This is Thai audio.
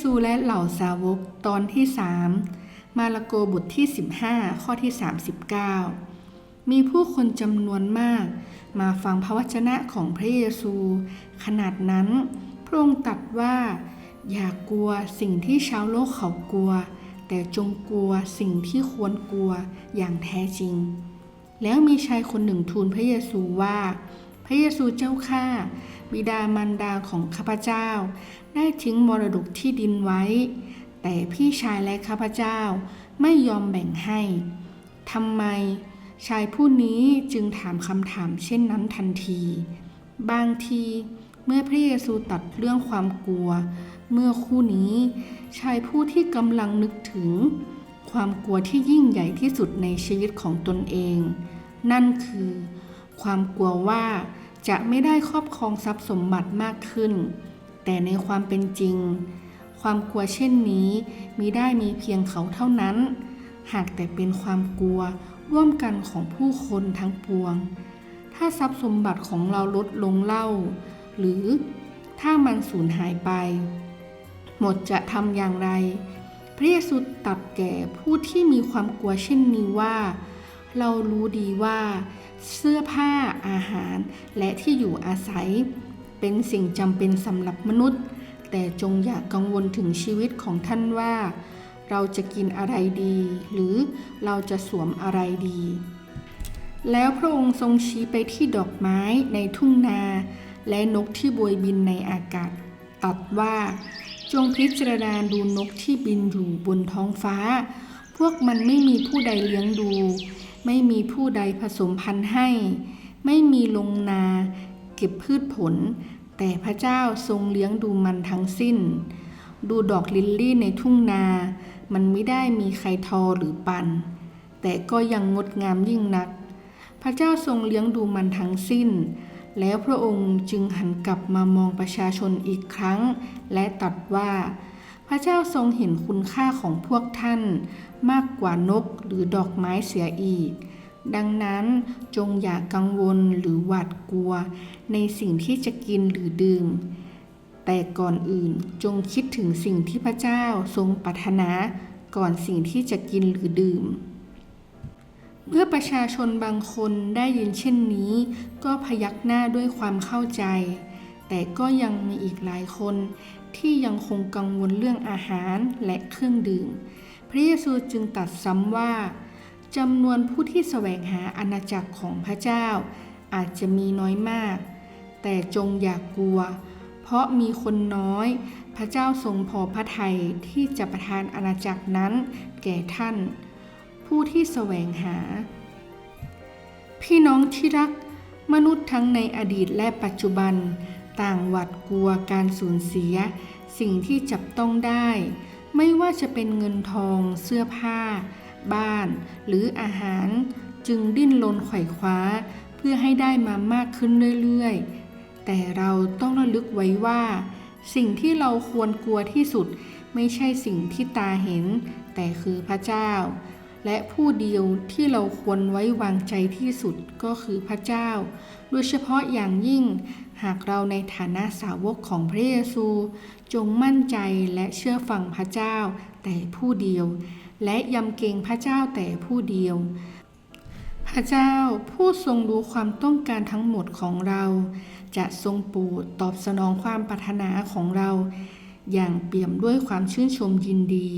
ซูและเหล่าสาวกตอนที่สามมาระโกบทที่ 15 ข้อที่ 39 มีผู้คนจำนวนมาก มาฟังพระวจนะของพระเยซู ขนาดนั้นพระองค์ตรัสว่า อย่ากลัวสิ่งที่ชาวโลกเขากลัว แต่จงกลัวสิ่งที่ควรกลัวอย่างแท้จริง แล้วมีชายคนหนึ่งทูลพระเยซูว่า พระเยซูเจ้าข้าบิดามารดาของข้าพเจ้า ได้ทิ้งมรดกที่ดินไว้ แต่พี่ชายและข้าพเจ้าไม่ยอมแบ่งให้ทำไมชายผู้นี้จึงถามคำถามเช่นนั้นทันที บางทีเมื่อพระเยซูตัดเรื่องความกลัว เมื่อคู่นี้ ชายผู้ที่กำลังนึกถึง ความกลัวที่ยิ่งใหญ่ที่สุดในชีวิตของตนเอง นั่นคือ ความกลัวว่า จะไม่ได้ครอบครองทรัพย์สมบัติมากขึ้น แต่ในความเป็นจริง ความกลัวเช่นนี้มีได้มีเพียงเขาเท่านั้น หากแต่เป็นความกลัวร่วมกันของผู้คนทั้งปวง ถ้าทรัพย์สมบัติของเราลดลงเล่า หรือถ้ามันสูญหายไป หมดจะทำอย่างไร พระเยซูตรัสแก่ผู้ที่มีความกลัวเช่นนี้ว่า เรารู้ดีว่า เสื้อผ้าอาหาร และที่อยู่อาศัย เป็นสิ่งจำเป็นสำหรับมนุษย์ แต่จงอย่ากกังวลถึงชีวิตของท่านว่า เราจะกินอะไรดี หรือเราจะสวมอะไรดี แล้วพระองค์ทรงชี้ไปที่ดอกไม้ในทุ่งนา และนกที่บวยบินในอากาศตรัสว่า จงพิจารณาดูนกที่บินอยู่บนท้องฟ้า พวกมันไม่มีผู้ใดเลี้ยงดู ไม่มีผู้ใดผสมพันธุ์ให้ ไม่มีลงนา เก็บพืชผล แต่พระเจ้าทรงเลี้ยงดูมันทั้งสิ้น ดูดอกลิลลี่ในทุ่งนา มันไม่ได้มีใครทอหรือปัน แต่ก็ยังงดงามยิ่งนัก พระเจ้าทรงเลี้ยงดูมันทั้งสิ้น แล้วพระองค์จึงหันกลับมามองประชาชนอีกครั้ง และตรัสว่า พระเจ้าทรงเห็นคุณค่าของพวกท่านมากกว่านกหรือดอกไม้เสียอีก ดังนั้นจงอย่ากกังวลหรือหวาดกลัวในสิ่งที่จะกินหรือดื่ม แต่ก่อนอื่นจงคิดถึงสิ่งที่พระเจ้าทรงปรารถนาก่อนสิ่งที่จะกินหรือดื่ม เมื่อประชาชนบางคนได้ยินเช่นนี้ ก็พยักหน้าด้วยความเข้าใจ แต่ก็ยังมีอีกหลายคนที่ยังคงกังวลเรื่องอาหารและเครื่องดื่ม พระเยซูจึงตรัสซ้ำว่าจำนวนผู้ที่แสวงหาอาณาจักรของพระเจ้า อาจจะมีน้อยมาก แต่จงอย่ากกลัว เพราะมีคนน้อย พระเจ้าทรงพอพระทัยที่จะประทานอาณาจักรนั้นแก่ท่าน ผู้ที่แสวงหา พี่น้องที่รัก มนุษย์ทั้งในอดีตและปัจจุบัน ต่างหวาดกลัวการสูญเสีย สิ่งที่จับต้องได้ ไม่ว่าจะเป็นเงินทองเสื้อผ้า บ้าน หรืออาหาร จึงดิ้นรนไขว่คว้า เพื่อให้ได้มามากขึ้นเรื่อยๆ แต่เราต้องระลึกไว้ว่า สิ่งที่เราควรกลัวที่สุดไม่ใช่สิ่งที่ตาเห็น แต่คือพระเจ้า และผู้เดียวที่เราควรไว้วางใจที่สุดก็คือพระเจ้า โดยเฉพาะอย่างยิ่ง หากเราในฐานะสาวกของพระเยซู จงมั่นใจและเชื่อฟังพระเจ้าแต่ผู้เดียว และยำเกรงพระเจ้าแต่ผู้เดียว พระเจ้าผู้ทรงรู้ความต้องการทั้งหมดของเรา จะทรงโปรดตอบสนองความปรารถนาของเรา อย่างเปี่ยมด้วยความชื่นชมยินดี